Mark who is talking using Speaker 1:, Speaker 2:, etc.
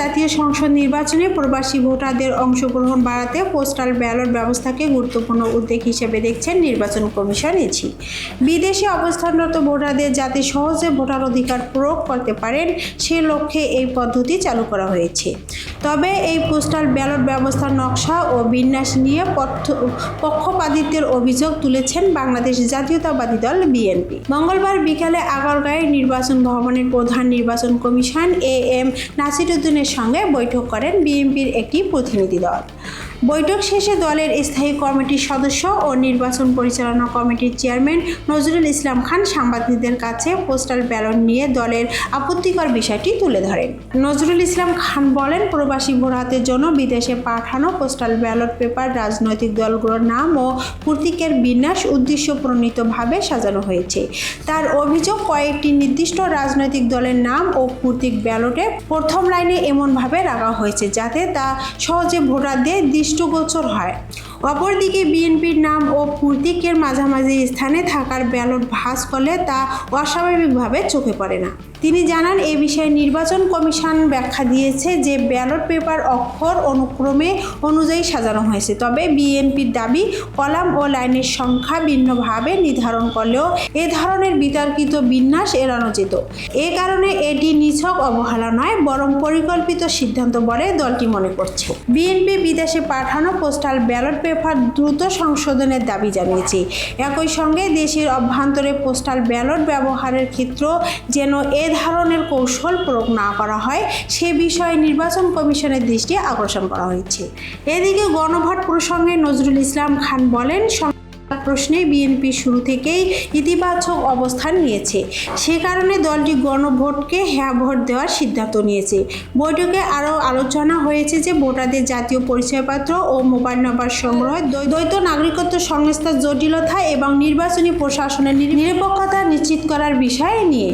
Speaker 1: জাতীয় সংসদ নির্বাচনে প্রবাসী ভোটারদের অংশগ্রহণ বাড়াতে পোস্টাল ব্যালট ব্যবস্থাকে গুরুত্বপূর্ণ উদ্যোগ হিসেবে দেখছেন নির্বাচন কমিশন এছি বিদেশে অবস্থানরত ভোটারদের যাতে সহজে ভোটার অধিকার প্রয়োগ করতে পারেন, সে লক্ষ্যে এই পদ্ধতি চালু করা হয়েছে। তবে এই পোস্টাল ব্যালট ব্যবস্থার নকশা ও বিন্যাস নিয়ে পক্ষপাতিত্বের অভিযোগ তুলেছেন বাংলাদেশ জাতীয়তাবাদী দল বিএনপি। মঙ্গলবার বিকালে আগারগাঁয়ে নির্বাচন ভবনের প্রধান নির্বাচন কমিশন এ এম নাসিরুদ্দিনের সঙ্গে বৈঠক করেন বিএনপির একটি প্রতিনিধি দল। বৈঠক শেষে দলের স্থায়ী কমিটির সদস্য ও নির্বাচন পরিচালনা কমিটির চেয়ারম্যান নজরুল ইসলাম খান সাংবাদিকদের কাছে পোস্টাল ব্যালট নিয়ে দলের আপত্তিকর বিষয়টি তুলে ধরেন। নজরুল ইসলাম খান বলেন, প্রবাসী ভোটারদের জন্য বিদেশে পাঠানো পোস্টাল ব্যালট পেপার রাজনৈতিক দলগুলোর নাম ও প্রতীকের বিন্যাস উদ্দেশ্য প্রণীতভাবে সাজানো হয়েছে। তার অভিযোগ, কয়েকটি নির্দিষ্ট রাজনৈতিক দলের নাম ও প্রতীক ব্যালটে প্রথম লাইনে এমনভাবে রাখা হয়েছে যাতে তা সহজে ভোটারদের দৃষ্টগোচর হয়। অপরদিকে বিএনপির নাম ও প্রতীকের মাঝামাঝি স্থানে থাকার ব্যালট ভাঁজ করলে তা অস্বাভাবিকভাবে চোখে পড়ে না। তিনি জানান, এ বিষয়ে নির্বাচন কমিশন ব্যাখ্যা দিয়েছে যে ব্যালট পেপার অক্ষর অনুক্রমে অনুযায়ী সাজানো হয়েছে। তবে বিএনপির দাবি, কলাম ও লাইনের সংখ্যা ভিন্নভাবে নির্ধারণ করলেও এ ধরনের বিতর্কিত বিন্যাস এড়ানো যেত। এ কারণে এটি নিছক অবহেলা নয়, বরং পরিকল্পিত সিদ্ধান্ত বলে দলটি মনে করছে। বিএনপি বিদেশে পাঠানো পোস্টাল ব্যালট পেপার দ্রুত সংশোধনের দাবি জানিয়েছে। একই সঙ্গে দেশের অভ্যন্তরে পোস্টাল ব্যালট ব্যবহারের ক্ষেত্র যেন এ ধরনের কৌশল প্রয়োগ না করা হয়, সে বিষয়ে নির্বাচন কমিশনের দৃষ্টি আকর্ষণ করা হয়েছে। এদিকে গণভোট প্রসঙ্গে নজরুল ইসলাম খান বলেন প্রশ্নে বিএনপি শুরু থেকেই ইতিবাচক অবস্থান নিয়েছে। সে কারণে দলটি গণভোটকে হ্যাঁ ভোট দেওয়ার সিদ্ধান্ত নিয়েছে। বৈঠকে আরও আলোচনা হয়েছে যে ভোটারদের জাতীয় পরিচয়পত্র ও মোবাইল নম্বর সংগ্রহ, দ্বৈত নাগরিকত্ব সংস্থার জটিলতা এবং নির্বাচনী প্রশাসনের নিরপেক্ষতা নিশ্চিত করার বিষয় নিয়ে।